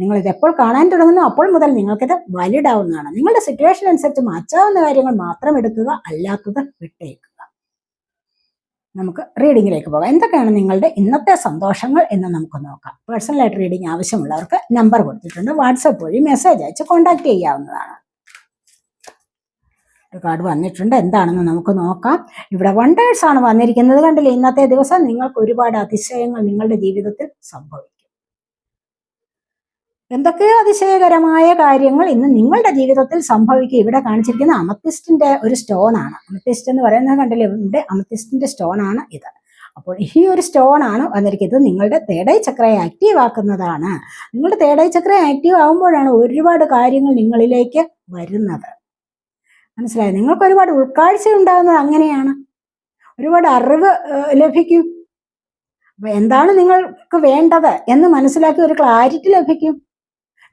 നിങ്ങൾ ഇത് എപ്പോൾ കാണാൻ തുടങ്ങുന്നു അപ്പോൾ മുതൽ നിങ്ങൾക്കിത് വാലിഡ് ആവുന്നതാണ് നിങ്ങളുടെ സിറ്റുവേഷൻ അനുസരിച്ച് മാറ്റാവുന്ന കാര്യങ്ങൾ മാത്രം എടുക്കുക അല്ലാത്തത് വിട്ടേക്കുക. നമുക്ക് റീഡിങ്ങിലേക്ക് പോകാം. എന്തൊക്കെയാണ് നിങ്ങളുടെ ഇന്നത്തെ സന്തോഷങ്ങൾ എന്ന് നമുക്ക് നോക്കാം. പേഴ്സണലായിട്ട് റീഡിംഗ് ആവശ്യമുള്ളവർക്ക് നമ്പർ കൊടുത്തിട്ടുണ്ട്. വാട്സപ്പ് വഴി മെസ്സേജ് അയച്ച് കോൺടാക്ട് ചെയ്യാവുന്നതാണ്. ഒരു കാർഡ് വന്നിട്ടുണ്ട്. എന്താണെന്ന് നമുക്ക് നോക്കാം. ഇവിടെ വണ്ടേഴ്സ് ആണ് വന്നിരിക്കുന്നത്. കണ്ടില്ലേ ഇന്നത്തെ ദിവസം നിങ്ങൾക്ക് ഒരുപാട് അതിശയങ്ങൾ നിങ്ങളുടെ ജീവിതത്തിൽ സംഭവിക്കും. എന്തൊക്കെയോ അതിശയകരമായ കാര്യങ്ങൾ ഇന്ന് നിങ്ങളുടെ ജീവിതത്തിൽ സംഭവിക്കുക? ഇവിടെ കാണിച്ചിരിക്കുന്ന അമത്തിസ്റ്റിന്റെ ഒരു സ്റ്റോൺ ആണ്. അമത്തിസ്റ്റ് എന്ന് പറയുന്നത് കണ്ടില്ലേ? ഇവിടെ അമത്തിസ്റ്റിന്റെ സ്റ്റോൺ ആണ് ഇത്. അപ്പോൾ ഈ ഒരു സ്റ്റോൺ ആണ് വന്നിരിക്കുന്നത്. നിങ്ങളുടെ തേടൈ ചക്രയെ ആക്റ്റീവ് ആക്കുന്നതാണ്. നിങ്ങളുടെ തേടൈ ചക്ര ആക്റ്റീവ് ആകുമ്പോഴാണ് ഒരുപാട് കാര്യങ്ങൾ നിങ്ങളിലേക്ക് വരുന്നത്. മനസ്സിലായി? നിങ്ങൾക്ക് ഒരുപാട് ഉൾക്കാഴ്ച ഉണ്ടാകുന്നത് അങ്ങനെയാണ്. ഒരുപാട് അറിവ് ലഭിക്കും. എന്താണ് നിങ്ങൾക്ക് വേണ്ടത് എന്ന് മനസ്സിലാക്കി ഒരു ക്ലാരിറ്റി ലഭിക്കും.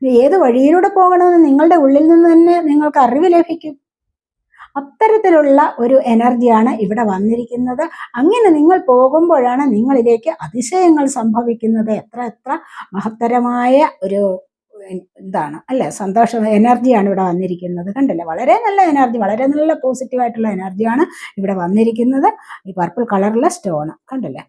ഏത് വഴിയിലൂടെ പോകണമെന്ന് നിങ്ങളുടെ ഉള്ളിൽ നിന്ന് തന്നെ നിങ്ങൾക്ക് അറിവ് ലഭിക്കും. അത്തരത്തിലുള്ള ഒരു എനർജിയാണ് ഇവിടെ വന്നിരിക്കുന്നത്. അങ്ങനെ നിങ്ങൾ പോകുമ്പോഴാണ് നിങ്ങളിലേക്ക് അതിശയങ്ങൾ സംഭവിക്കുന്നത്. എത്ര എത്ര മഹത്തരമായ ഒരു എന്താണ് അല്ലെ? സന്തോഷം എനർജിയാണ് ഇവിടെ വന്നിരിക്കുന്നത്. കണ്ടില്ലേ? വളരെ നല്ല എനർജി വളരെ നല്ല പോസിറ്റീവ് ആയിട്ടുള്ള എനർജിയാണ് ഇവിടെ വന്നിരിക്കുന്നത്. ഈ പർപ്പിൾ കളറിലെ സ്റ്റോൺ കണ്ടില്ലേ?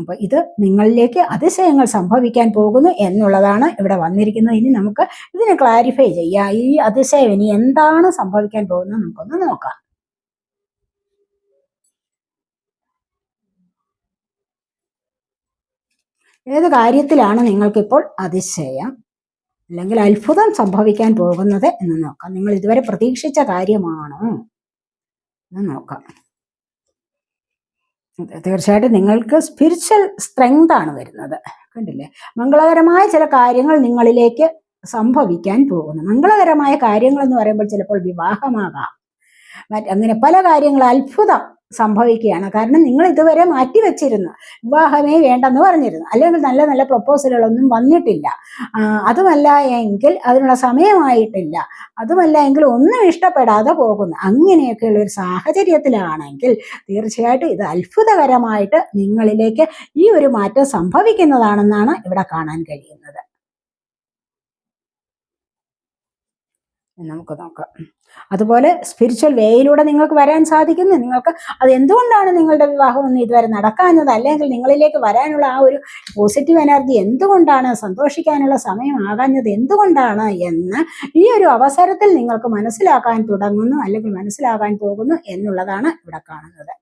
അപ്പൊ ഇത് നിങ്ങളിലേക്ക് അതിശയങ്ങൾ സംഭവിക്കാൻ പോകുന്നു എന്നുള്ളതാണ് ഇവിടെ വന്നിരിക്കുന്നത്. ഇനി നമുക്ക് ഇതിനെ ക്ലാരിഫൈ ചെയ്യാം. ഈ അതിശയം ഇനി എന്താണ് സംഭവിക്കാൻ പോകുന്നത് നമുക്കൊന്ന് നോക്കാം. ഏത് കാര്യത്തിലാണ് നിങ്ങൾക്കിപ്പോൾ അതിശയം? അല്ലെങ്കിൽ അത്ഭുതം സംഭവിക്കാൻ പോകുന്നത് എന്ന് നോക്കാം. നിങ്ങൾ ഇതുവരെ പ്രതീക്ഷിച്ച കാര്യമാണോ എന്ന് നോക്കാം. തീർച്ചയായിട്ടും നിങ്ങൾക്ക് സ്പിരിച്വൽ സ്ട്രെങ്ത് ആണ് വരുന്നത്. കണ്ടില്ലേ? മംഗളകരമായ ചില കാര്യങ്ങൾ നിങ്ങളിലേക്ക് സംഭവിക്കാൻ പോകുന്നു. മംഗളകരമായ കാര്യങ്ങൾ എന്ന് പറയുമ്പോൾ ചിലപ്പോൾ വിവാഹമാകാം. അങ്ങനെ പല കാര്യങ്ങൾ അത്ഭുതം സംഭവിക്കുകയാണ്. കാരണം നിങ്ങൾ ഇതുവരെ മാറ്റിവെച്ചിരുന്നു വിവാഹമേ വേണ്ടെന്ന് പറഞ്ഞിരുന്നു. അല്ലെങ്കിൽ നല്ല നല്ല പ്രപ്പോസലുകളൊന്നും വന്നിട്ടില്ല. അതുമല്ല എങ്കിൽ അതിനുള്ള സമയമായിട്ടില്ല. അതുമല്ല എങ്കിൽ ഒന്നും ഇഷ്ടപ്പെടാതെ പോകുന്നു. അങ്ങനെയൊക്കെയുള്ള ഒരു സാഹചര്യത്തിലാണെങ്കിൽ തീർച്ചയായിട്ടും ഇത് അത്ഭുതകരമായിട്ട് നിങ്ങളിലേക്ക് ഈ ഒരു മാറ്റം സംഭവിക്കുന്നതാണെന്നാണ് ഇവിടെ കാണാൻ കഴിയുന്നത്. നമുക്ക് നോക്കാം. അതുപോലെ സ്പിരിച്വൽ വേയിലൂടെ നിങ്ങൾക്ക് വരാൻ സാധിക്കുന്നു. നിങ്ങൾക്ക് അത് എന്തുകൊണ്ടാണ് നിങ്ങളുടെ വിവാഹം ഒന്നും ഇതുവരെ നടക്കാഞ്ഞത്? അല്ലെങ്കിൽ നിങ്ങളിലേക്ക് വരാനുള്ള ആ ഒരു പോസിറ്റീവ് എനർജി എന്തുകൊണ്ടാണ്? സന്തോഷിക്കാനുള്ള സമയം സമയമാകാഞ്ഞത് എന്തുകൊണ്ടാണ് എന്ന് ഈ ഒരു അവസരത്തിൽ നിങ്ങൾക്ക് മനസ്സിലാക്കാൻ തുടങ്ങുന്നു. അല്ലെങ്കിൽ മനസ്സിലാകാൻ പോകുന്നു എന്നുള്ളതാണ് ഇവിടെ കാണുന്നത്.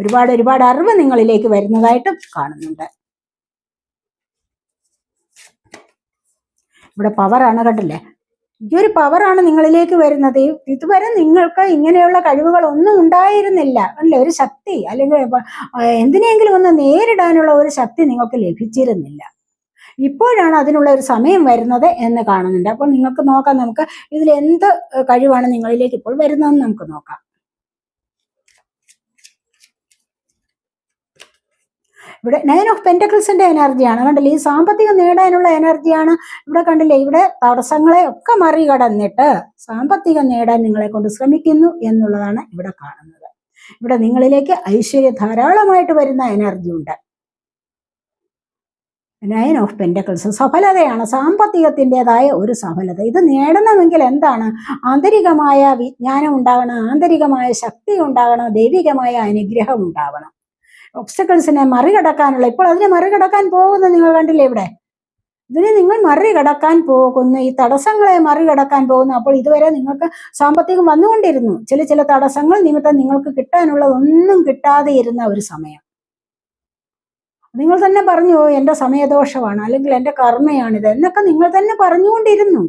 ഒരുപാട് ഒരുപാട് അറിവ് നിങ്ങളിലേക്ക് വരുന്നതായിട്ട് കാണുന്നുണ്ട്. ഇവിടെ പവറാണ് കണ്ടില്ലേ? ഈ ഒരു പവറാണ് നിങ്ങളിലേക്ക് വരുന്നത്. ഇതുവരെ നിങ്ങൾക്ക് ഇങ്ങനെയുള്ള കഴിവുകൾ ഒന്നും ഉണ്ടായിരുന്നില്ല. അല്ലേ? ഒരു ശക്തി അല്ലെങ്കിൽ എന്തിനെങ്കിലും ഒന്ന് നേരിടാനുള്ള ഒരു ശക്തി നിങ്ങൾക്ക് ലഭിച്ചിരുന്നില്ല. ഇപ്പോഴാണ് അതിനുള്ള ഒരു സമയം വരുന്നത് എന്ന് കാണുന്നുണ്ട്. അപ്പോൾ നിങ്ങൾക്ക് നോക്കാം നമുക്ക് ഇതിൽ എന്ത് കഴിവാണ് നിങ്ങളിലേക്ക് ഇപ്പോൾ വരുന്നതെന്ന് നമുക്ക് നോക്കാം. ഇവിടെ നയൻ ഓഫ് പെന്റക്കിൾസിന്റെ എനർജിയാണ് കണ്ടില്ലേ? ഈ സാമ്പത്തികം നേടാനുള്ള എനർജിയാണ് ഇവിടെ കണ്ടില്ലേ? ഇവിടെ തടസ്സങ്ങളെ ഒക്കെ മറികടന്നിട്ട് സാമ്പത്തികം നേടാൻ നിങ്ങളെ കൊണ്ട് ശ്രമിക്കുന്നു എന്നുള്ളതാണ് ഇവിടെ കാണുന്നത്. ഇവിടെ നിങ്ങളിലേക്ക് ഐശ്വര്യ ധാരാളമായിട്ട് വരുന്ന എനർജി ഉണ്ട്. നയൻ ഓഫ് പെന്റക്കിൾസ് സഫലതയാണ്. സാമ്പത്തികത്തിന്റെതായ ഒരു സഫലത. ഇത് നേടണമെങ്കിൽ എന്താണ്? ആന്തരികമായ വിജ്ഞാനം ഉണ്ടാകണം ആന്തരികമായ ശക്തി ഉണ്ടാകണം ദൈവികമായ അനുഗ്രഹം ഉണ്ടാവണം. ഒബ്സ്റ്റക്കിൾസിനെ മറികടക്കാനുള്ള ഇപ്പോൾ അതിനെ മറികടക്കാൻ പോകുന്ന നിങ്ങൾ കണ്ടില്ലേ ഇവിടെ? ഇതിനെ നിങ്ങൾ മറികടക്കാൻ പോകുന്നു ഈ തടസ്സങ്ങളെ മറികടക്കാൻ പോകുന്നു. അപ്പോൾ ഇതുവരെ നിങ്ങൾക്ക് സാമ്പത്തികം വന്നുകൊണ്ടിരുന്നു. ചില ചില തടസ്സങ്ങൾ നിമിത്തം നിങ്ങൾക്ക് കിട്ടാനുള്ളതൊന്നും കിട്ടാതെ ഇരുന്ന ഒരു സമയം. നിങ്ങൾ തന്നെ പറഞ്ഞു എന്റെ സമയദോഷമാണ് അല്ലെങ്കിൽ എന്റെ കർമ്മയാണിത് എന്നൊക്കെ നിങ്ങൾ തന്നെ പറഞ്ഞുകൊണ്ടിരുന്നു.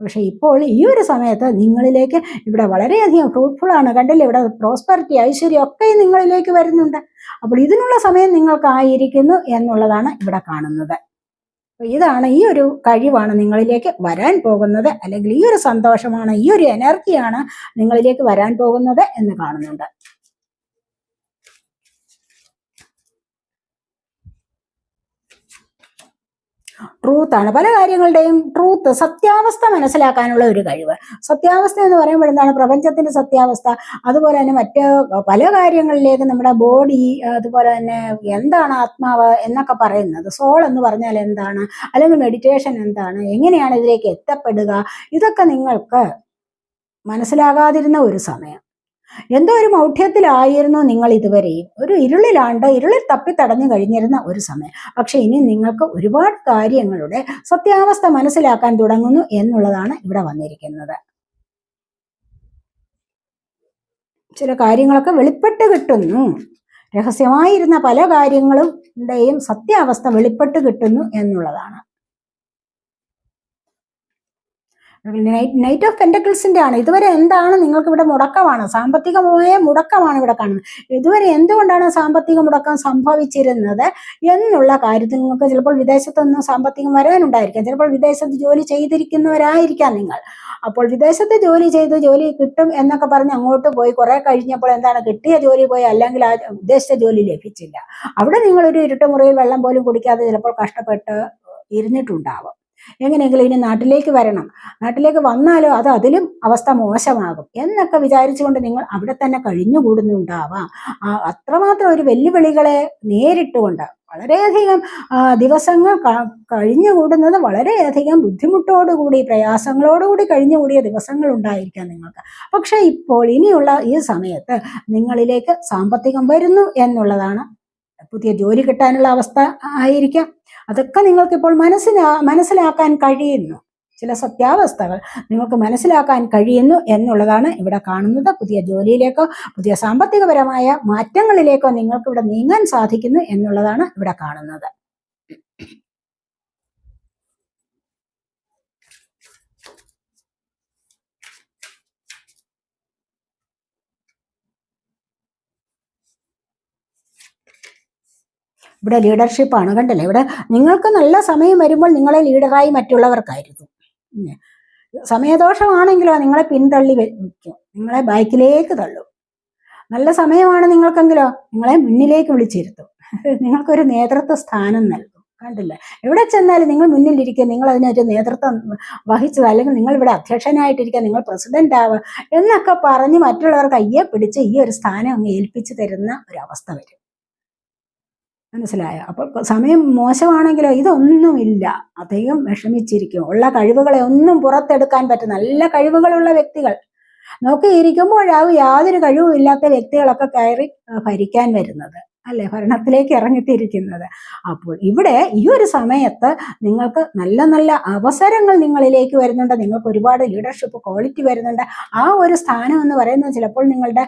പക്ഷെ ഇപ്പോൾ ഈ ഒരു സമയത്ത് നിങ്ങളിലേക്ക് ഇവിടെ വളരെയധികം ഫ്രൂട്ട്ഫുൾ ആണ്. കണ്ടില്ലേ? ഇവിടെ പ്രോസ്പെറിറ്റി ഐശ്വര്യം ഒക്കെ നിങ്ങളിലേക്ക് വരുന്നുണ്ട്. അപ്പോൾ ഇതിനുള്ള സമയം നിങ്ങൾക്കായിരിക്കുന്നു എന്നുള്ളതാണ് ഇവിടെ കാണുന്നത്. ഇതാണ് ഈ ഒരു കഴിവാണ് നിങ്ങളിലേക്ക് വരാൻ പോകുന്നത്. അല്ലെങ്കിൽ ഈ ഒരു സന്തോഷമാണ് ഈ ഒരു എനർജിയാണ് നിങ്ങളിലേക്ക് വരാൻ പോകുന്നത് എന്ന് കാണുന്നുണ്ട്. ട്രൂത്ത് ആണ്. പല കാര്യങ്ങളുടെയും ട്രൂത്ത് സത്യാവസ്ഥ മനസ്സിലാക്കാനുള്ള ഒരു കഴിവ്. സത്യാവസ്ഥ എന്ന് പറയുമ്പോൾ എന്താണ്? പ്രപഞ്ചത്തിന്റെ സത്യാവസ്ഥ. അതുപോലെ തന്നെ മറ്റ് പല കാര്യങ്ങളിലേക്ക് നമ്മുടെ ബോഡി അതുപോലെ തന്നെ എന്താണ് ആത്മാവ് എന്നൊക്കെ പറയുന്നത്. സോൾ എന്ന് പറഞ്ഞാൽ എന്താണ്? അല്ലെങ്കിൽ മെഡിറ്റേഷൻ എന്താണ്? എങ്ങനെയാണ് ഇതിലേക്ക് എത്തപ്പെടുക? ഇതൊക്കെ നിങ്ങൾക്ക് മനസ്സിലാകാതിരുന്ന ഒരു സമയം. എന്തോ ഒരു മൗഢ്യത്തിലായിരുന്നു നിങ്ങൾ ഇതുവരെയും. ഒരു ഇരുളിലാണ്ട് ഇരുളിൽ തപ്പി തടഞ്ഞു കഴിഞ്ഞിരുന്ന ഒരു സമയം. പക്ഷെ ഇനി നിങ്ങൾക്ക് ഒരുപാട് കാര്യങ്ങളുടെ സത്യാവസ്ഥ മനസ്സിലാക്കാൻ തുടങ്ങുന്നു എന്നുള്ളതാണ് ഇവിടെ വന്നിരിക്കുന്നത്. ചില കാര്യങ്ങളൊക്കെ വെളിപ്പെട്ട് കിട്ടുന്നു. രഹസ്യമായിരുന്ന പല കാര്യങ്ങളുടെയും സത്യാവസ്ഥ വെളിപ്പെട്ട് കിട്ടുന്നു എന്നുള്ളതാണ്. നൈറ്റ് ഓഫ് പെൻഡക്കിൾസിന്റെ ആണ്. ഇതുവരെ എന്താണ് നിങ്ങൾക്ക് ഇവിടെ മുടക്കമാണ്? സാമ്പത്തികമായ മുടക്കമാണ് ഇവിടെ കാണുന്നത്. ഇതുവരെ എന്തുകൊണ്ടാണ് സാമ്പത്തിക മുടക്കം സംഭവിച്ചിരുന്നത് എന്നുള്ള കാര്യത്തിൽ നിങ്ങൾക്ക് ചിലപ്പോൾ വിദേശത്തൊന്നും സാമ്പത്തികം വരാനുണ്ടായിരിക്കാം ചിലപ്പോൾ വിദേശത്ത് ജോലി ചെയ്തിരിക്കുന്നവരായിരിക്കാം നിങ്ങൾ. അപ്പോൾ വിദേശത്ത് ജോലി ചെയ്ത് ജോലി കിട്ടും എന്നൊക്കെ പറഞ്ഞ് അങ്ങോട്ട് പോയി കുറെ കഴിഞ്ഞപ്പോൾ എന്താണ്? കിട്ടിയ ജോലി പോയി അല്ലെങ്കിൽ ആ ഉദ്ദേശിച്ച ജോലി ലഭിച്ചില്ല. അവിടെ നിങ്ങളൊരു ഇരുട്ടുമുറിയിൽ വെള്ളം പോലും കുടിക്കാതെ ചിലപ്പോൾ കഷ്ടപ്പെട്ട് ഇരുന്നിട്ടുണ്ടാവും. എങ്ങനെയെങ്കിലും ഇനി നാട്ടിലേക്ക് വരണം. നാട്ടിലേക്ക് വന്നാലോ അത് അതിലും അവസ്ഥ മോശമാകും. എന്നൊക്കെ വിചാരിച്ചുകൊണ്ട് നിങ്ങൾ അവിടെ തന്നെ കഴിഞ്ഞുകൂടുന്നുണ്ടാവാം. അത്രമാത്രം ഒരു വെല്ലുവിളികളെ നേരിട്ടുകൊണ്ട് വളരെയധികം ദിവസങ്ങൾ കഴിഞ്ഞുകൂടുന്നത് വളരെയധികം ബുദ്ധിമുട്ടോടുകൂടി പ്രയാസങ്ങളോടുകൂടി കഴിഞ്ഞുകൂടിയ ദിവസങ്ങൾ ഉണ്ടായിരിക്കാം നിങ്ങൾക്ക്. പക്ഷേ ഇപ്പോൾ ഇനിയുള്ള ഈ സമയത്ത് നിങ്ങളിലേക്ക് സാമ്പത്തികം വരുന്നു എന്നുള്ളതാണ്. പുതിയ ജോലി കിട്ടാനുള്ള അവസ്ഥ ആയിരിക്കാം. അതൊക്കെ നിങ്ങൾക്കിപ്പോൾ മനസ്സിലാ മനസ്സിലാക്കാൻ കഴിയുന്നു. ചില സത്യാവസ്ഥകൾ നിങ്ങൾക്ക് മനസ്സിലാക്കാൻ കഴിയുന്നു എന്നുള്ളതാണ് ഇവിടെ കാണുന്നത്. പുതിയ ജോലിയിലേക്കോ പുതിയ സാമ്പത്തികപരമായ മാറ്റങ്ങളിലേക്കോ നിങ്ങൾക്ക് ഇവിടെ നീങ്ങാൻ സാധിക്കുന്നു എന്നുള്ളതാണ് ഇവിടെ കാണുന്നത്. ഇവിടെ ലീഡർഷിപ്പാണ് കണ്ടല്ലേ? ഇവിടെ നിങ്ങൾക്ക് നല്ല സമയം വരുമ്പോൾ നിങ്ങളെ ലീഡറായി മറ്റുള്ളവർക്കായിരുന്നു. സമയദോഷമാണെങ്കിലോ നിങ്ങളെ പിന്തള്ളി വയ്ക്കും നിങ്ങളെ ബാക്കിലേക്ക് തള്ളും. നല്ല സമയമാണ് നിങ്ങൾക്കെങ്കിലോ നിങ്ങളെ മുന്നിലേക്ക് വിളിച്ചിരുത്തും. നിങ്ങൾക്കൊരു നേതൃത്വ സ്ഥാനം നൽകും. കണ്ടില്ല? എവിടെ ചെന്നാലും നിങ്ങൾ മുന്നിലിരിക്കുക. നിങ്ങൾ അതിനൊരു നേതൃത്വം വഹിച്ചത് അല്ലെങ്കിൽ നിങ്ങൾ ഇവിടെ അധ്യക്ഷനായിട്ടിരിക്കുക നിങ്ങൾ പ്രസിഡന്റ് ആവുക എന്നൊക്കെ പറഞ്ഞ് മറ്റുള്ളവർക്ക് അയ്യെ പിടിച്ച് ഈ ഒരു സ്ഥാനം അങ്ങ് ഏൽപ്പിച്ചു തരുന്ന ഒരവസ്ഥ വരും. മനസ്സിലായോ? അപ്പോൾ സമയം മോശമാണെങ്കിലോ? ഇതൊന്നുമില്ല. അദ്ദേഹം വിഷമിച്ചിരിക്കും. ഉള്ള കഴിവുകളെ ഒന്നും പുറത്തെടുക്കാൻ പറ്റും നല്ല കഴിവുകളുള്ള വ്യക്തികൾ. നോക്കിയിരിക്കുമ്പോഴാവും യാതൊരു കഴിവും ഇല്ലാത്ത വ്യക്തികളൊക്കെ കയറി ഭരിക്കാൻ വരുന്നത്. അല്ലെ? ഭരണത്തിലേക്ക് ഇറങ്ങിത്തിരിക്കുന്നത്. അപ്പോൾ ഇവിടെ ഈ ഒരു സമയത്ത് നിങ്ങൾക്ക് നല്ല നല്ല അവസരങ്ങൾ നിങ്ങളിലേക്ക് വരുന്നുണ്ട്. നിങ്ങൾക്ക് ഒരുപാട് ലീഡർഷിപ്പ് ക്വാളിറ്റി വരുന്നുണ്ട്. ആ ഒരു സ്ഥാനം എന്ന് പറയുന്നത് ചിലപ്പോൾ നിങ്ങളുടെ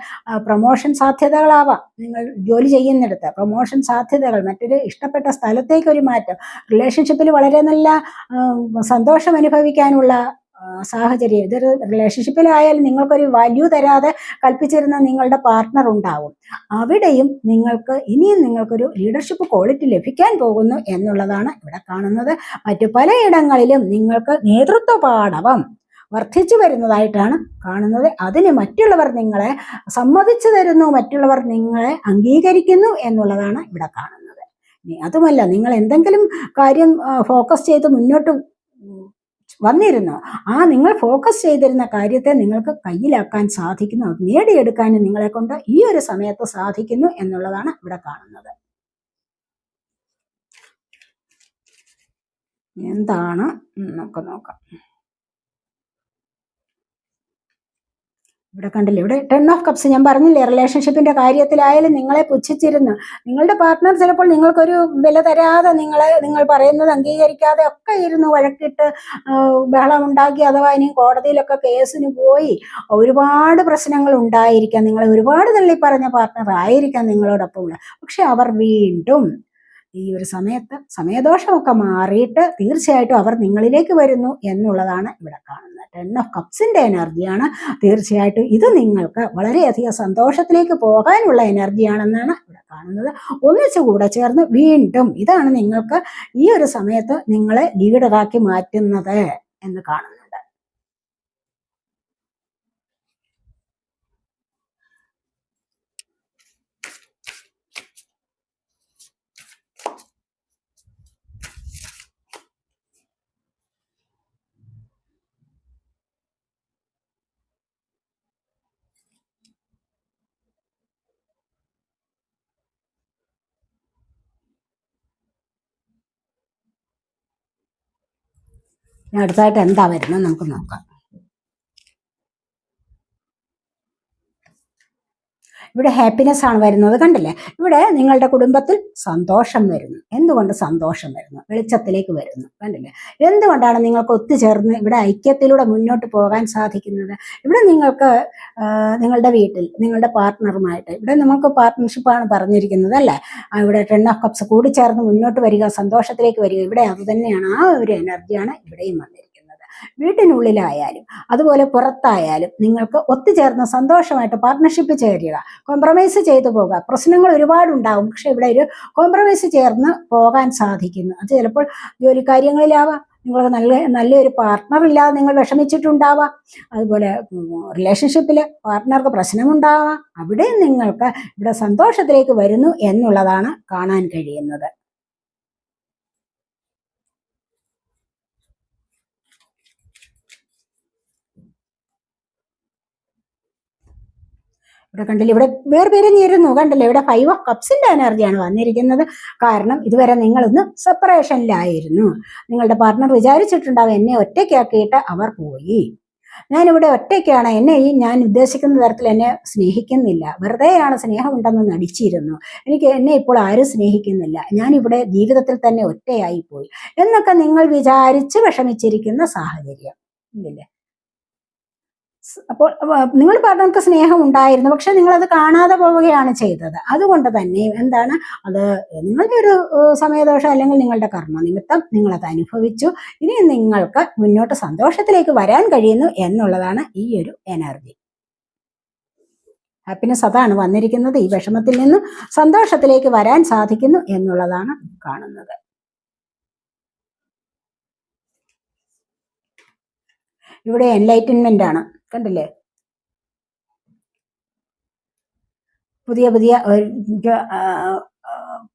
പ്രൊമോഷൻ സാധ്യതകളാവാം. നിങ്ങൾ ജോലി ചെയ്യുന്നിടത്ത് പ്രൊമോഷൻ സാധ്യതകൾ മറ്റൊരു ഇഷ്ടപ്പെട്ട സ്ഥലത്തേക്ക് ഒരു മാറ്റം റിലേഷൻഷിപ്പിൽ വളരെ നല്ല സന്തോഷം അനുഭവിക്കാനുള്ള സാഹചര്യം. ഇതൊരു റിലേഷൻഷിപ്പിലായാലും നിങ്ങൾക്കൊരു വാല്യൂ തരാതെ കൽപ്പിച്ചിരുന്ന നിങ്ങളുടെ പാർട്ട്ണർ ഉണ്ടാവും. അവിടെയും നിങ്ങൾക്ക് ഇനിയും നിങ്ങൾക്കൊരു ലീഡർഷിപ്പ് ക്വാളിറ്റി ലഭിക്കാൻ പോകുന്നു എന്നുള്ളതാണ് ഇവിടെ കാണുന്നത്. മറ്റു പലയിടങ്ങളിലും നിങ്ങൾക്ക് നേതൃത്വ പാഠവം വർദ്ധിച്ചു വരുന്നതായിട്ടാണ് കാണുന്നത്. അതിന് മറ്റുള്ളവർ നിങ്ങളെ സമ്മതിച്ചു തരുന്നു മറ്റുള്ളവർ നിങ്ങളെ അംഗീകരിക്കുന്നു എന്നുള്ളതാണ് ഇവിടെ കാണുന്നത്. അതുമല്ല നിങ്ങൾ എന്തെങ്കിലും കാര്യം ഫോക്കസ് ചെയ്ത് മുന്നോട്ട് വന്നിരുന്നു. ആ നിങ്ങൾ ഫോക്കസ് ചെയ്തിരുന്ന കാര്യത്തെ നിങ്ങൾക്ക് കയ്യിലാക്കാൻ സാധിക്കുന്നു നേടിയെടുക്കാൻ നിങ്ങളെ കൊണ്ട് ഈ ഒരു സമയത്ത് സാധിക്കുന്നു എന്നുള്ളതാണ് ഇവിടെ കാണുന്നത്. എന്താണ്? നമുക്ക് നോക്കാം. ഇവിടെ കണ്ടില്ലേ? ഇവിടെ ടെൻ ഓഫ് കപ്സ് ഞാൻ പറഞ്ഞില്ലേ റിലേഷൻഷിപ്പിന്റെ കാര്യത്തിലായാലും നിങ്ങളെ പുച്ഛിച്ചിരുന്നു. നിങ്ങളുടെ പാർട്ട്ണർ ചിലപ്പോൾ നിങ്ങൾക്കൊരു വില തരാതെ നിങ്ങളെ നിങ്ങൾ പറയുന്നത് അംഗീകരിക്കാതെ ഒക്കെ ഇരുന്ന് വഴക്കിട്ട് ബഹളം ഉണ്ടാക്കി അഥവാ ഇനി കോടതിയിലൊക്കെ കേസിന് പോയി ഒരുപാട് പ്രശ്നങ്ങൾ ഉണ്ടായിരിക്കാം. നിങ്ങളെ ഒരുപാട് തള്ളി പറഞ്ഞ പാർട്ട്ണർ ആയിരിക്കാം നിങ്ങളോടൊപ്പം ഉള്ളത്. പക്ഷെ അവർ വീണ്ടും ഈ ഒരു സമയത്ത് സമയദോഷമൊക്കെ മാറിയിട്ട് തീർച്ചയായിട്ടും അവർ നിങ്ങളിലേക്ക് വരുന്നു എന്നുള്ളതാണ് ഇവിടെ കാണുന്നത്. ടെൻ ഓഫ് കപ്സിന്റെ എനർജിയാണ് തീർച്ചയായിട്ടും ഇത് നിങ്ങൾക്ക് വളരെയധികം സന്തോഷത്തിലേക്ക് പോകാനുള്ള എനർജിയാണെന്നാണ് ഇവിടെ കാണുന്നത്. ഒന്നിച്ചു കൂടെ ചേർന്ന് വീണ്ടും ഇതാണ് നിങ്ങൾക്ക് ഈ ഒരു സമയത്ത് നിങ്ങളെ ലീഡറാക്കി മാറ്റുന്നത് എന്ന് കാണുന്നുണ്ട് അടുത്തായിട്ട് എന്താ വരുന്നത് നമുക്ക് നോക്കാം. ഇവിടെ ഹാപ്പിനെസ് ആണ് വരുന്നത് കണ്ടില്ലേ? ഇവിടെ നിങ്ങളുടെ കുടുംബത്തിൽ സന്തോഷം വരുന്നു. എന്തുകൊണ്ട് സന്തോഷം വരുന്നു? വെളിച്ചത്തിലേക്ക് വരുന്നു കണ്ടില്ലേ? എന്തുകൊണ്ടാണ് നിങ്ങൾക്ക് ഒത്തുചേർന്ന് ഇവിടെ ഐക്യത്തിലൂടെ മുന്നോട്ട് പോകാൻ സാധിക്കുന്നത്? ഇവിടെ നിങ്ങൾക്ക് നിങ്ങളുടെ വീട്ടിൽ നിങ്ങളുടെ പാർട്ട്ണറുമായിട്ട് ഇവിടെ നമുക്ക് പാർട്ട്ണർഷിപ്പാണ് പറഞ്ഞിരിക്കുന്നത് അല്ലേ? ഇവിടെ ടെൻ ഓഫ് കപ്സ് കൂടി ചേർന്ന് മുന്നോട്ട് വരിക സന്തോഷത്തിലേക്ക് വരിക ഇവിടെ അതുതന്നെയാണ് ആ ഒരു എനർജിയാണ് ഇവിടെയും വന്നിരിക്കുന്നത്. വീട്ടിനുള്ളിലായാലും അതുപോലെ പുറത്തായാലും നിങ്ങൾക്ക് ഒത്തുചേർന്ന് സന്തോഷമായിട്ട് പാർട്ട്ണർഷിപ്പ് ചേരുക. കോംപ്രമൈസ് ചെയ്തു പോകുക പ്രശ്നങ്ങൾ ഒരുപാടുണ്ടാവും. പക്ഷെ ഇവിടെ ഒരു കോംപ്രമൈസ് ചേർന്ന് പോകാൻ സാധിക്കുന്നു. അത് ചിലപ്പോൾ ജോലി കാര്യങ്ങളിലാവാം. നിങ്ങൾക്ക് നല്ല നല്ലൊരു പാർട്ട്ണർ ഇല്ലാതെ നിങ്ങൾ വിഷമിച്ചിട്ടുണ്ടാവാം. അതുപോലെ റിലേഷൻഷിപ്പിൽ പാർട്ട്ണർക്ക് പ്രശ്നമുണ്ടാവാം. അവിടെ നിങ്ങൾക്ക് ഇവിടെ സന്തോഷത്തിലേക്ക് വരുന്നു എന്നുള്ളതാണ് കാണാൻ കഴിയുന്നത്. ഇവിടെ കണ്ടില്ലേ? ഇവിടെ വേർപിരിഞ്ഞിരുന്നു കണ്ടില്ലേ? ഇവിടെ ഫൈവ് ഓഫ് കപ്സിന്റെ എനർജിയാണ് വന്നിരിക്കുന്നത്. കാരണം ഇതുവരെ നിങ്ങളൊന്ന് സെപ്പറേഷനിലായിരുന്നു നിങ്ങളുടെ പാർട്ട്ണർ വിചാരിച്ചിട്ടുണ്ടാവും എന്നെ ഒറ്റയ്ക്കാക്കിയിട്ട് അവർ പോയി. ഞാനിവിടെ ഒറ്റയ്ക്കാണ്. എന്നെ ഈ ഞാൻ ഉദ്ദേശിക്കുന്ന തരത്തിൽ എന്നെ സ്നേഹിക്കുന്നില്ല. വെറുതെയാണ് സ്നേഹമുണ്ടെന്ന് നടിച്ചിരുന്നു. എനിക്ക് എന്നെ ഇപ്പോൾ ആരും സ്നേഹിക്കുന്നില്ല. ഞാനിവിടെ ജീവിതത്തിൽ തന്നെ ഒറ്റയായി പോയി. എന്നൊക്കെ നിങ്ങൾ വിചാരിച്ച് വിഷമിച്ചിരിക്കുന്ന സാഹചര്യം. ഇല്ലേ അപ്പോൾ നിങ്ങൾ പറഞ്ഞവർക്ക് സ്നേഹം ഉണ്ടായിരുന്നു പക്ഷെ നിങ്ങൾ അത് കാണാതെ പോവുകയാണ് ചെയ്തത്. അതുകൊണ്ട് തന്നെ എന്താണ്? അത് നിങ്ങളുടെ ഒരു സമയദോഷം അല്ലെങ്കിൽ നിങ്ങളുടെ കർമ്മ നിമിത്തം നിങ്ങളത് അനുഭവിച്ചു. ഇനി നിങ്ങൾക്ക് മുന്നോട്ട് സന്തോഷത്തിലേക്ക് വരാൻ കഴിയുന്നു എന്നുള്ളതാണ് ഈ ഒരു എനർജി. ഹാപ്പിനെസ് അതാണ് വന്നിരിക്കുന്നത്. ഈ വിഷമത്തിൽ നിന്നും സന്തോഷത്തിലേക്ക് വരാൻ സാധിക്കുന്നു എന്നുള്ളതാണ് കാണുന്നത്. ഇവിടെ എൻലൈറ്റൻമെന്റ് ആണ്. കണ്ടില്ലേ? പുതിയ പുതിയ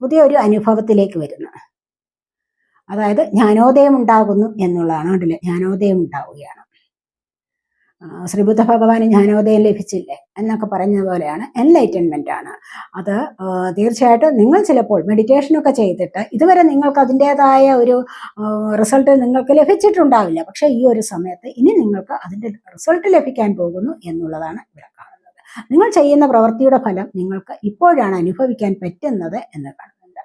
പുതിയ ഒരു അനുഭവത്തിലേക്ക് വരുന്നു. അതായത് ജ്ഞാനോദയം ഉണ്ടാകുന്നു എന്നുള്ളതാണ് കണ്ടില്ലേ? ജ്ഞാനോദയം ഉണ്ടാവുകയാണ്. ശ്രീബുദ്ധ ഭഗവാന് ജ്ഞാനോദയം ലഭിച്ചില്ലേ എന്നൊക്കെ പറഞ്ഞ പോലെയാണ് എൻലൈറ്റൻമെന്റ് ആണ്. അത് തീർച്ചയായിട്ടും നിങ്ങൾ ചിലപ്പോൾ മെഡിറ്റേഷനൊക്കെ ചെയ്തിട്ട് ഇതുവരെ നിങ്ങൾക്ക് അതിന്റെതായ ഒരു റിസൾട്ട് നിങ്ങൾക്ക് ലഭിച്ചിട്ടുണ്ടാവില്ല. പക്ഷേ ഈ ഒരു സമയത്ത് ഇനി നിങ്ങൾക്ക് അതിന്റെ റിസൾട്ട് ലഭിക്കാൻ പോകുന്നു എന്നുള്ളതാണ് ഇവിടെ കാണുന്നത്. നിങ്ങൾ ചെയ്യുന്ന പ്രവൃത്തിയുടെ ഫലം നിങ്ങൾക്ക് ഇപ്പോഴാണ് അനുഭവിക്കാൻ പറ്റുന്നത് എന്ന് കാണുന്നുണ്ട്.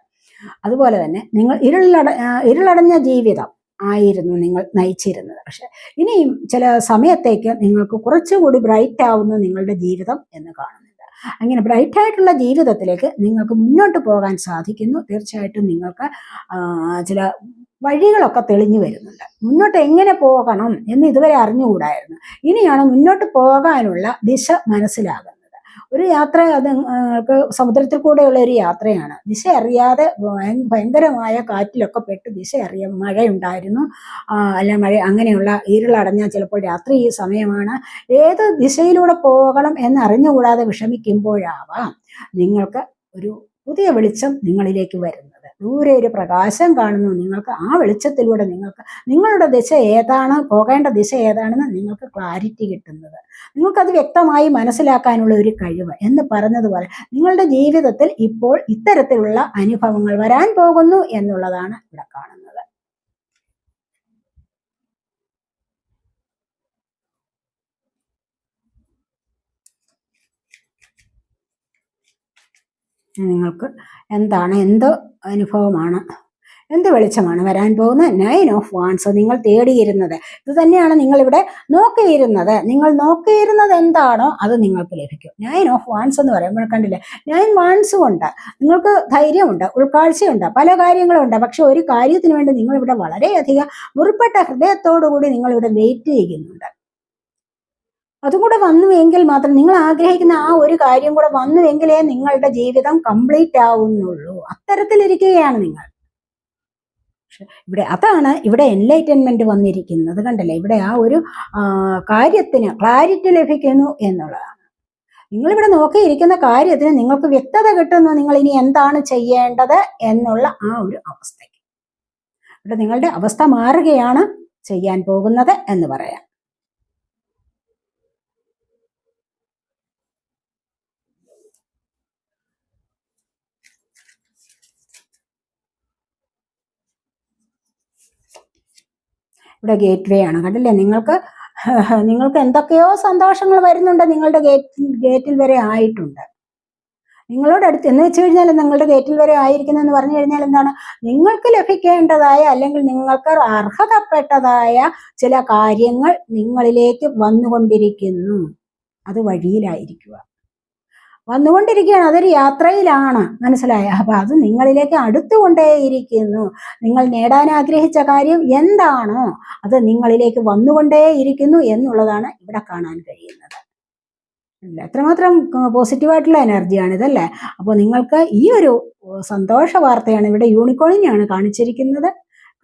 അതുപോലെ തന്നെ നിങ്ങൾ ഇരുളട ഇരുളടഞ്ഞ ജീവിതം ആയിരുന്നു നിങ്ങൾ നയിച്ചിരുന്നത്. പക്ഷെ ഇനിയും ചില സമയത്തേക്ക് നിങ്ങൾക്ക് കുറച്ചുകൂടി ബ്രൈറ്റ് ആവുന്നു നിങ്ങളുടെ ജീവിതം എന്ന് കാണുന്നുണ്ട്. അങ്ങനെ ബ്രൈറ്റ് ആയിട്ടുള്ള ജീവിതത്തിലേക്ക് നിങ്ങൾക്ക് മുന്നോട്ട് പോകാൻ സാധിക്കുന്നു. തീർച്ചയായിട്ടും നിങ്ങൾക്ക് ചില വഴികളൊക്കെ തെളിഞ്ഞു വരുന്നുണ്ട്. മുന്നോട്ട് എങ്ങനെ പോകണം എന്ന് ഇതുവരെ അറിഞ്ഞുകൂടായിരുന്നു. ഇനിയാണ് മുന്നോട്ട് പോകാനുള്ള ദിശ മനസ്സിലാകുന്നത്. ഒരു യാത്ര അത് നിങ്ങൾക്ക് സമുദ്രത്തിൽ കൂടെയുള്ള ഒരു യാത്രയാണ്. ദിശ അറിയാതെ ഭയ- ഭയങ്കരമായ കാറ്റിലൊക്കെ പെട്ട് ദിശ അറിയ മഴയുണ്ടായിരുന്നു. അല്ല മഴ അങ്ങനെയുള്ള ഇരുളടഞ്ഞ ചിലപ്പോൾ രാത്രി ഈ സമയമാണ്. ഏത് ദിശയിലൂടെ പോകണം എന്ന് അറിഞ്ഞുകൂടാതെ വിഷമിക്കുമ്പോഴാവാം നിങ്ങൾക്ക് ഒരു പുതിയ വെളിച്ചം നിങ്ങളിലേക്ക് വരുന്നത്. ദൂരെ ഒരു പ്രകാശം കാണുന്നു. നിങ്ങൾക്ക് ആ വെളിച്ചത്തിലൂടെ നിങ്ങൾക്ക് നിങ്ങളുടെ ദിശ ഏതാണ് പോകേണ്ട ദിശ ഏതാണെന്ന് നിങ്ങൾക്ക് ക്ലാരിറ്റി കിട്ടുന്നത്. നിങ്ങൾക്കത് വ്യക്തമായി മനസ്സിലാക്കാനുള്ള ഒരു കഴിവ് എന്ന് പറഞ്ഞതുപോലെ നിങ്ങളുടെ ജീവിതത്തിൽ ഇപ്പോൾ ഇത്തരത്തിലുള്ള അനുഭവങ്ങൾ വരാൻ പോകുന്നു എന്നുള്ളതാണ് ഇവിടെ കാണുന്നത്. നിങ്ങൾക്ക് എന്താണ്? എന്ത് അനുഭവമാണ്? എന്ത് വെളിച്ചമാണ് വരാൻ പോകുന്ന നയൻ ഓഫ് വാൺസ് നിങ്ങൾ തേടിയിരുന്നത്. ഇത് തന്നെയാണ് നിങ്ങളിവിടെ നോക്കിയിരുന്നത്. നിങ്ങൾ നോക്കിയിരുന്നത് എന്താണോ അത് നിങ്ങൾക്ക് ലഭിക്കും. നയൻ ഓഫ് വാൻസ് എന്ന് പറയുമ്പോൾ കണ്ടില്ലേ? നയൻ വാൺസും ഉണ്ട്. നിങ്ങൾക്ക് ധൈര്യമുണ്ട് ഉൾക്കാഴ്ചയുണ്ട് പല കാര്യങ്ങളും ഉണ്ട് പക്ഷെ ഒരു കാര്യത്തിന് വേണ്ടി നിങ്ങളിവിടെ വളരെയധികം മുറിപ്പെട്ട ഹൃദയത്തോടു കൂടി നിങ്ങൾ ഇവിടെ വെയിറ്റ് ചെയ്യുന്നുണ്ട്. അതും കൂടെ വന്നുവെങ്കിൽ മാത്രം നിങ്ങൾ ആഗ്രഹിക്കുന്ന ആ ഒരു കാര്യം കൂടെ വന്നുവെങ്കിലേ നിങ്ങളുടെ ജീവിതം കംപ്ലീറ്റ് ആവുന്നുള്ളൂ. അത്തരത്തിലിരിക്കുകയാണ് നിങ്ങൾ. ഇവിടെ അതാണ് ഇവിടെ എൻലൈറ്റൻമെന്റ് വന്നിരിക്കുന്നത് കണ്ടല്ലേ? ഇവിടെ ആ ഒരു കാര്യത്തിന് ക്ലാരിറ്റി ലഭിക്കുന്നു എന്നുള്ളതാണ്. നിങ്ങൾ നിങ്ങളിവിടെ നോക്കിയിരിക്കുന്ന കാര്യത്തിന് നിങ്ങൾക്ക് വ്യക്തത കിട്ടുന്നു നിങ്ങൾ ഇനി എന്താണ് ചെയ്യേണ്ടത് എന്നുള്ള ആ ഒരു അവസ്ഥയ്ക്ക്. ഇവിടെ നിങ്ങളുടെ അവസ്ഥ മാറുകയാണ് ചെയ്യാൻ പോകുന്നത് എന്ന് പറയാം. ഇവിടെ ഗേറ്റ് വേ ആണ്. കണ്ടില്ലേ? നിങ്ങൾക്ക് നിങ്ങൾക്ക് എന്തൊക്കെയോ സന്തോഷങ്ങൾ വരുന്നുണ്ട് നിങ്ങളുടെ ഗേറ്റ് ഗേറ്റിൽ വരെ ആയിട്ടുണ്ട്. നിങ്ങളോട് അടുത്ത് എന്ന് വെച്ച് കഴിഞ്ഞാൽ നിങ്ങളുടെ ഗേറ്റിൽ വരെ ആയിരിക്കുന്നതെന്ന് പറഞ്ഞു കഴിഞ്ഞാൽ എന്താണ്? നിങ്ങൾക്ക് ലഭിക്കേണ്ടതായ അല്ലെങ്കിൽ നിങ്ങൾക്ക് അർഹതപ്പെട്ടതായ ചില കാര്യങ്ങൾ നിങ്ങളിലേക്ക് വന്നുകൊണ്ടിരിക്കുന്നു. അത് വഴിയിലായിരിക്കുക. വന്നുകൊണ്ടിരിക്കുകയാണ്. അതൊരു യാത്രയിലാണ്. മനസ്സിലായ? അപ്പൊ അത് നിങ്ങളിലേക്ക് അടുത്തുകൊണ്ടേയിരിക്കുന്നു നിങ്ങൾ നേടാൻ ആഗ്രഹിച്ച കാര്യം എന്താണോ അത് നിങ്ങളിലേക്ക് വന്നുകൊണ്ടേയിരിക്കുന്നു എന്നുള്ളതാണ് ഇവിടെ കാണാൻ കഴിയുന്നത്. എത്രമാത്രം പോസിറ്റീവായിട്ടുള്ള എനർജിയാണ് ഇതല്ലേ? അപ്പോൾ നിങ്ങൾക്ക് ഈ ഒരു സന്തോഷ വാർത്തയാണ് ഇവിടെ യൂണിക്കോണിനെയാണ് കാണിച്ചിരിക്കുന്നത്.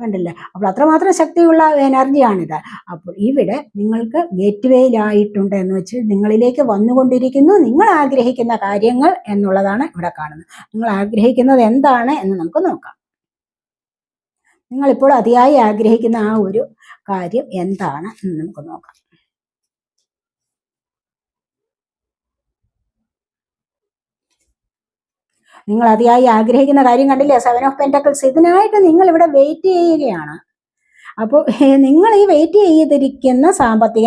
കണ്ടില്ലേ? അപ്പോൾ അത്രമാത്രം ശക്തിയുള്ള എനർജിയാണിത് അപ്പോൾ ഇവിടെ നിങ്ങൾക്ക് ഗേറ്റ് വേയിലായിട്ടുണ്ട് എന്ന് വെച്ച് നിങ്ങളിലേക്ക് വന്നുകൊണ്ടിരിക്കുന്നു. നിങ്ങൾ ആഗ്രഹിക്കുന്ന കാര്യങ്ങൾ എന്നുള്ളതാണ് ഇവിടെ കാണുന്നത്. നിങ്ങൾ ആഗ്രഹിക്കുന്നത് എന്താണ് എന്ന് നമുക്ക് നോക്കാം. നിങ്ങളിപ്പോൾ അതിയായി ആഗ്രഹിക്കുന്ന ആ ഒരു കാര്യം എന്താണ് എന്ന് നമുക്ക് നോക്കാം. നിങ്ങൾ അതിയായി ആഗ്രഹിക്കുന്ന കാര്യം കണ്ടില്ലേ? സെവൻ ഓഫ് പെന്റക്കിൾസ് ഇതിനായിട്ട് നിങ്ങൾ ഇവിടെ വെയിറ്റ് ചെയ്യുകയാണ് അപ്പോൾ നിങ്ങൾ ഈ വെയിറ്റ് ചെയ്തിരിക്കുന്ന സാമ്പത്തിക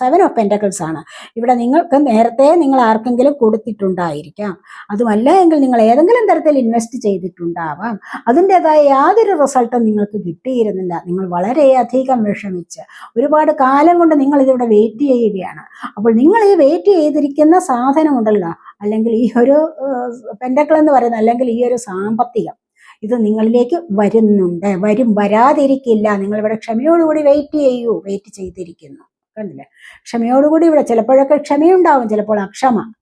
സെവൻ ഓഫ് പെന്റക്കിൾസ് ആണ്. ഇവിടെ നിങ്ങൾക്ക് നേരത്തെ നിങ്ങൾ ആർക്കെങ്കിലും കൊടുത്തിട്ടുണ്ടായിരിക്കാം. അതുമല്ല എങ്കിൽ നിങ്ങൾ ഏതെങ്കിലും തരത്തിൽ ഇൻവെസ്റ്റ് ചെയ്തിട്ടുണ്ടാവാം. അതിന്റെതായ യാതൊരു റിസൾട്ടും നിങ്ങൾക്ക് കിട്ടിയിരുന്നില്ല. നിങ്ങൾ വളരെയധികം വിഷമിച്ച് ഒരുപാട് കാലം കൊണ്ട് നിങ്ങൾ ഇതിവിടെ വെയിറ്റ് ചെയ്യുകയാണ്. അപ്പോൾ നിങ്ങൾ ഈ വെയിറ്റ് ചെയ്തിരിക്കുന്ന സാധനം ഉണ്ടല്ലോ അല്ലെങ്കിൽ ഈ ഒരു പെൻഡക്കൾ എന്ന് പറയുന്നത് അല്ലെങ്കിൽ ഈ ഒരു സാമ്പത്തികം ഇത് നിങ്ങളിലേക്ക് വരുന്നുണ്ട്. വരും വരാതിരിക്കില്ല. നിങ്ങൾ ഇവിടെ ക്ഷമയോടുകൂടി വെയിറ്റ് ചെയ്യൂ. വെയിറ്റ് ചെയ്തിരിക്കുന്നു. കണ്ടില്ലേ? ക്ഷമയോടുകൂടി ഇവിടെ ചിലപ്പോഴൊക്കെ ക്ഷമയുണ്ടാവും. ചിലപ്പോൾ അക്ഷമ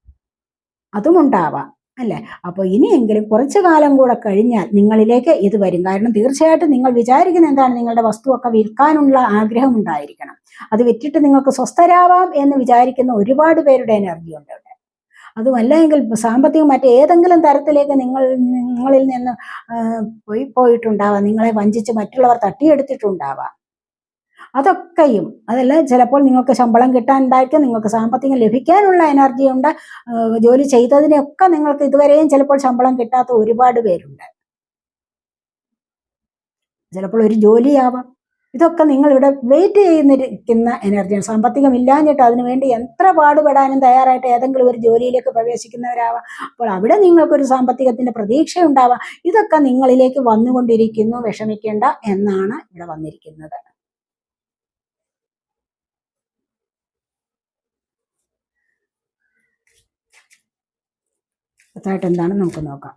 അതും ഉണ്ടാവാം. അല്ലേ? അപ്പോൾ ഇനിയെങ്കിലും കുറച്ച് കാലം കൂടെ കഴിഞ്ഞാൽ നിങ്ങളിലേക്ക് ഇത് വരും. കാരണം തീർച്ചയായിട്ടും നിങ്ങൾ വിചാരിക്കുന്ന എന്താണ്? നിങ്ങളുടെ വസ്തുവൊക്കെ വിൽക്കാനുള്ള ആഗ്രഹം ഉണ്ടായിരിക്കണം. അത് വിറ്റിട്ട് നിങ്ങൾക്ക് സ്വസ്ഥരാവാം എന്ന് വിചാരിക്കുന്ന ഒരുപാട് പേരുടെ എനർജി ഉണ്ട് അതുമല്ല എങ്കിൽ സാമ്പത്തികം മറ്റേതെങ്കിലും തരത്തിലേക്ക് നിങ്ങൾ നിങ്ങളിൽ നിന്ന് പോയി പോയിട്ടുണ്ടാവാം. നിങ്ങളെ വഞ്ചിച്ച് മറ്റുള്ളവർ തട്ടിയെടുത്തിട്ടുണ്ടാവാം. അതൊക്കെയും അതല്ല ചിലപ്പോൾ നിങ്ങൾക്ക് ശമ്പളം കിട്ടാനുണ്ടായിരിക്കും നിങ്ങൾക്ക് സാമ്പത്തികം ലഭിക്കാനുള്ള എനർജി ഉണ്ട്. ജോലി ചെയ്തതിനെയൊക്കെ നിങ്ങൾക്ക് ഇതുവരെയും ചിലപ്പോൾ ശമ്പളം കിട്ടാത്ത ഒരുപാട് പേരുണ്ട്. ചിലപ്പോൾ ഒരു ജോലിയാവാം. ഇതൊക്കെ നിങ്ങളിവിടെ വെയിറ്റ് ചെയ്യുന്നിരിക്കുന്ന എനർജിയാണ് സാമ്പത്തികം ഇല്ലാഞ്ഞിട്ട് അതിനുവേണ്ടി എത്ര പാടുപെടാനും തയ്യാറായിട്ട് ഏതെങ്കിലും ഒരു ജോലിയിലേക്ക് പ്രവേശിക്കുന്നവരാവാം. അപ്പോൾ അവിടെ നിങ്ങൾക്കൊരു സാമ്പത്തികത്തിന്റെ പ്രതീക്ഷ ഉണ്ടാവാം ഇതൊക്കെ നിങ്ങളിലേക്ക് വന്നുകൊണ്ടിരിക്കുന്നു വിഷമിക്കേണ്ട എന്നാണ് ഇവിടെ വന്നിരിക്കുന്നത്. അടുത്തായിട്ട് നമുക്ക് നോക്കാം.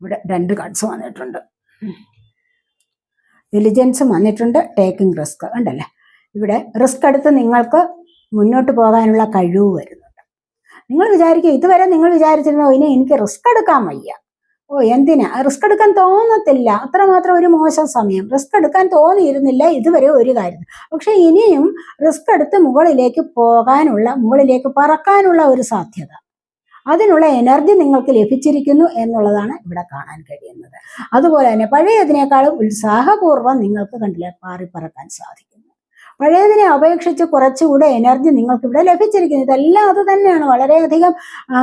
ഇവിടെ രണ്ട് കാർഡ്സ് വന്നിട്ടുണ്ട്. ഇന്റലിജൻസും വന്നിട്ടുണ്ട് ടേക്കിംഗ് റിസ്ക് ഉണ്ടല്ലേ ഇവിടെ റിസ്ക് എടുത്ത് നിങ്ങൾക്ക് മുന്നോട്ട് പോകാനുള്ള കഴിവ് വരുന്നുണ്ട്. നിങ്ങൾ വിചാരിക്കുക ഇതുവരെ നിങ്ങൾ വിചാരിച്ചിരുന്നോ ഇനി എനിക്ക് റിസ്ക് എടുക്കാൻ വയ്യ. ഓ എന്തിനാ? റിസ്ക് എടുക്കാൻ തോന്നത്തില്ല. അത്രമാത്രം ഒരു മോശം സമയം. റിസ്ക് എടുക്കാൻ തോന്നിയിരുന്നില്ല ഇതുവരെ ഒരു കാര്യം പക്ഷെ ഇനിയും റിസ്ക് എടുത്ത് മുകളിലേക്ക് പോകാനുള്ള മുകളിലേക്ക് പറക്കാനുള്ള ഒരു സാധ്യത. അതിനുള്ള എനർജി നിങ്ങൾക്ക് ലഭിച്ചിരിക്കുന്നു എന്നുള്ളതാണ് ഇവിടെ കാണാൻ കഴിയുന്നത്. അതുപോലെ തന്നെ പഴയതിനേക്കാളും ഉത്സാഹപൂർവം നിങ്ങൾക്ക് കണ്ടില്ലേ പാറിപ്പറക്കാൻ സാധിക്കുന്നു. പഴയതിനെ അപേക്ഷിച്ച് കുറച്ചുകൂടെ എനർജി നിങ്ങൾക്ക് ഇവിടെ ലഭിച്ചിരിക്കുന്നു. ഇതെല്ലാം അത് തന്നെയാണ്. വളരെയധികം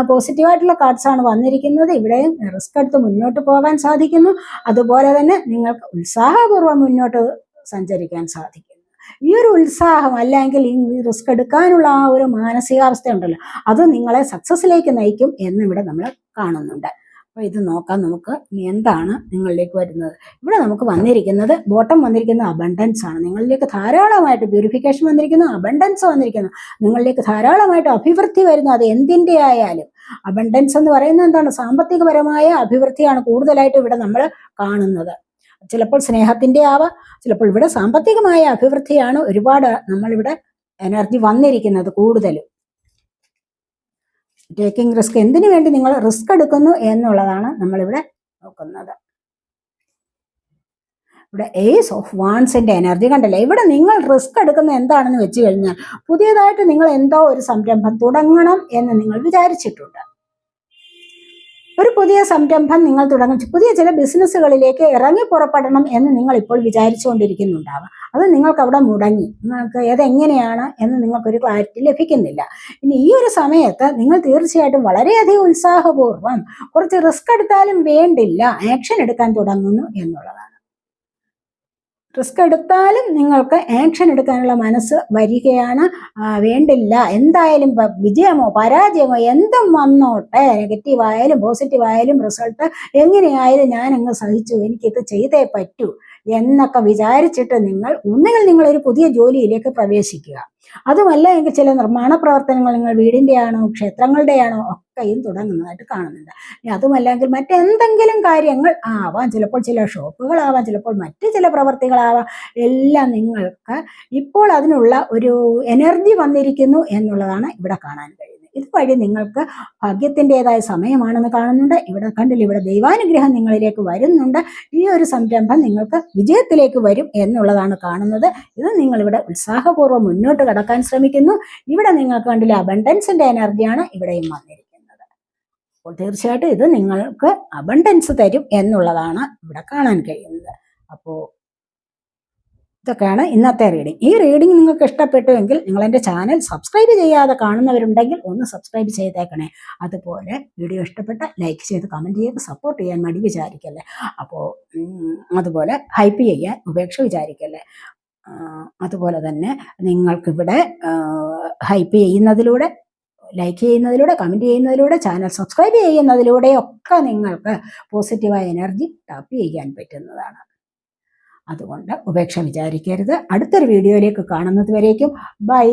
പോസിറ്റീവായിട്ടുള്ള കാർഡ്സ് ആണ് വന്നിരിക്കുന്നത്. ഇവിടെയും റിസ്ക് എടുത്ത് മുന്നോട്ട് പോകാൻ സാധിക്കുന്നു. അതുപോലെ തന്നെ നിങ്ങൾക്ക് ഉത്സാഹപൂർവം മുന്നോട്ട് സഞ്ചരിക്കാൻ സാധിക്കുന്നു. ഈ ഒരു ഉത്സാഹം അല്ലെങ്കിൽ ഈ റിസ്ക് എടുക്കാനുള്ള ആ ഒരു മാനസികാവസ്ഥ ഉണ്ടല്ലോ അത് നിങ്ങളെ സക്സസ്സിലേക്ക് നയിക്കും എന്ന് ഇവിടെ നമ്മൾ കാണുന്നുണ്ട്. അപ്പോൾ ഇത് നോക്കാം നമുക്ക് എന്താണ് നിങ്ങളിലേക്ക് വരുന്നത്. ഇവിടെ നമുക്ക് വന്നിരിക്കുന്നത് ബോട്ടം വന്നിരിക്കുന്ന അബണ്ടൻസ് ആണ്. നിങ്ങളിലേക്ക് ധാരാളമായിട്ട് പ്യൂരിഫിക്കേഷൻ വന്നിരിക്കുന്നു അബണ്ടൻസ് വന്നിരിക്കുന്നു. നിങ്ങളിലേക്ക് ധാരാളമായിട്ട് അഭിവൃദ്ധി വരുന്നു. അത് എന്തിന്റെ ആയാലും. അബണ്ടൻസ് എന്ന് പറയുന്നത് എന്താണ്? സാമ്പത്തികപരമായ അഭിവൃദ്ധിയാണ് കൂടുതലായിട്ട് ഇവിടെ നമ്മൾ കാണുന്നത്. ചിലപ്പോൾ സ്നേഹത്തിന്റെ ആവാം ചിലപ്പോൾ ഇവിടെ സാമ്പത്തികമായ അഭിവൃദ്ധിയാണ് ഒരുപാട് നമ്മളിവിടെ എനർജി വന്നിരിക്കുന്നത് കൂടുതലും. ടേക്കിംഗ് റിസ്ക് എന്തിനു വേണ്ടി നിങ്ങൾ റിസ്ക് എടുക്കുന്നു എന്നുള്ളതാണ് നമ്മളിവിടെ നോക്കുന്നത്. ഇവിടെ ഏസ് ഓഫ് വാൺസിന്റെ എനർജി കണ്ടല്ലേ? ഇവിടെ നിങ്ങൾ റിസ്ക് എടുക്കുന്ന എന്താണെന്ന് വെച്ച് കഴിഞ്ഞാൽ പുതിയതായിട്ട് നിങ്ങൾ എന്തോ ഒരു സംരംഭം തുടങ്ങണം എന്ന് നിങ്ങൾ വിചാരിച്ചിട്ടുണ്ട്. ഒരു പുതിയ സംരംഭം നിങ്ങൾ തുടങ്ങും. പുതിയ ചില ബിസിനസ്സുകളിലേക്ക് ഇറങ്ങി പുറപ്പെടണം എന്ന് നിങ്ങൾ ഇപ്പോൾ വിചാരിച്ചുകൊണ്ടിരിക്കുന്നുണ്ടാവാം. അത് നിങ്ങൾക്ക് അവിടെ മുടങ്ങി. നിങ്ങൾക്ക് ഏതെങ്ങനെയാണ് എന്ന് നിങ്ങൾക്കൊരു ക്ലാരിറ്റി ലഭിക്കുന്നില്ല. ഇനി ഈ ഒരു സമയത്ത് നിങ്ങൾ തീർച്ചയായിട്ടും വളരെയധികം ഉത്സാഹപൂർവം കുറച്ച് റിസ്ക് എടുത്താലും വേണ്ടില്ല. ആക്ഷൻ എടുക്കാൻ തുടങ്ങുന്നു എന്നുള്ളതാണ്. റിസ്ക് എടുത്താലും നിങ്ങൾക്ക് ആക്ഷൻ എടുക്കാനുള്ള മനസ്സ് വരികയാണ്. വേണ്ടില്ല. എന്തായാലും വിജയമോ പരാജയമോ എന്തും വന്നോട്ടെ. നെഗറ്റീവ് ആയാലും പോസിറ്റീവ് ആയാലും റിസൾട്ട് എങ്ങനെയായാലും ഞാൻ അങ്ങ് സഹിച്ചു. എനിക്കിത് ചെയ്തേ പറ്റൂ. എന്നൊക്കെ വിചാരിച്ചിട്ട് നിങ്ങൾ ഒന്നുകിൽ നിങ്ങൾ ഒരു പുതിയ ജോലിയിലേക്ക് പ്രവേശിക്കുക. അതുമല്ല എങ്കിൽ ചില നിർമ്മാണ പ്രവർത്തനങ്ങൾ നിങ്ങൾ വീടിന്റെ ആണോ ക്ഷേത്രങ്ങളുടെ ആണോ ഒക്കെയും തുടങ്ങുന്നതായിട്ട് കാണുന്നുണ്ട്. ഇനി അതുമല്ലെങ്കിൽ മറ്റെന്തെങ്കിലും കാര്യങ്ങൾ ആവാം. ചിലപ്പോൾ ചില ഷോപ്പുകളാവാം ചിലപ്പോൾ മറ്റ് ചില പ്രവർത്തികളാവാം. എല്ലാം നിങ്ങൾക്ക് ഇപ്പോൾ അതിനുള്ള ഒരു എനർജി വന്നിരിക്കുന്നു എന്നുള്ളതാണ് ഇവിടെ കാണാൻ കഴിയുന്നത്. ഇതുവഴി നിങ്ങൾക്ക് ഭാഗ്യത്തിന്റെതായ സമയമാണെന്ന് കാണുന്നുണ്ട്. ഇവിടെ കണ്ടില്ല ഇവിടെ ദൈവാനുഗ്രഹം നിങ്ങളിലേക്ക് വരുന്നുണ്ട്. ഈ ഒരു സംരംഭം നിങ്ങൾക്ക് വിജയത്തിലേക്ക് വരും എന്നുള്ളതാണ് കാണുന്നത്. ഇത് നിങ്ങളിവിടെ ഉത്സാഹപൂർവം മുന്നോട്ട് കടക്കാൻ ശ്രമിക്കുന്നു. ഇവിടെ നിങ്ങൾക്ക് കണ്ടില്ല അബണ്ടൻസിന്റെ എനർജിയാണ് ഇവിടെയും വന്നിരിക്കുന്നത്. അപ്പോൾ തീർച്ചയായിട്ടും ഇത് നിങ്ങൾക്ക് അബണ്ടൻസ് തരും എന്നുള്ളതാണ് ഇവിടെ കാണാൻ കഴിയുന്നത്. അപ്പോൾ ഇതൊക്കെയാണ് ഇന്നത്തെ റീഡിംഗ് ഈ റീഡിംഗ് നിങ്ങൾക്ക് ഇഷ്ടപ്പെട്ടുവെങ്കിൽ നിങ്ങൾ എന്റെ ചാനൽ സബ്സ്ക്രൈബ് ചെയ്യാതെ കാണുന്നവരുണ്ടെങ്കിൽ ഒന്ന് സബ്സ്ക്രൈബ് ചെയ്തേക്കണേ. അതുപോലെ വീഡിയോ ഇഷ്ടപ്പെട്ട ലൈക്ക് ചെയ്ത് കമന്റ് ചെയ്ത് സപ്പോർട്ട് ചെയ്യാൻ മടി വിചാരിക്കല്ലേ? അപ്പോൾ അതുപോലെ ഹൈപ്പ് ചെയ്യാൻ ഉപേക്ഷ വിചാരിക്കല്ലേ? അതുപോലെ തന്നെ നിങ്ങൾക്കിവിടെ ഹൈപ്പ് ചെയ്യുന്നതിലൂടെ ലൈക്ക് ചെയ്യുന്നതിലൂടെ കമന്റ് ചെയ്യുന്നതിലൂടെ ചാനൽ സബ്സ്ക്രൈബ് ചെയ്യുന്നതിലൂടെ ഒക്കെ നിങ്ങൾക്ക് പോസിറ്റീവായ എനർജി ടാപ്പ് ചെയ്യാൻ പറ്റുന്നതാണ്. അതുകൊണ്ട് ഉപേക്ഷ വിചാരിക്കരുത്. അടുത്തൊരു വീഡിയോയിലേക്ക് കാണുന്നത് വരേക്കും. ബൈ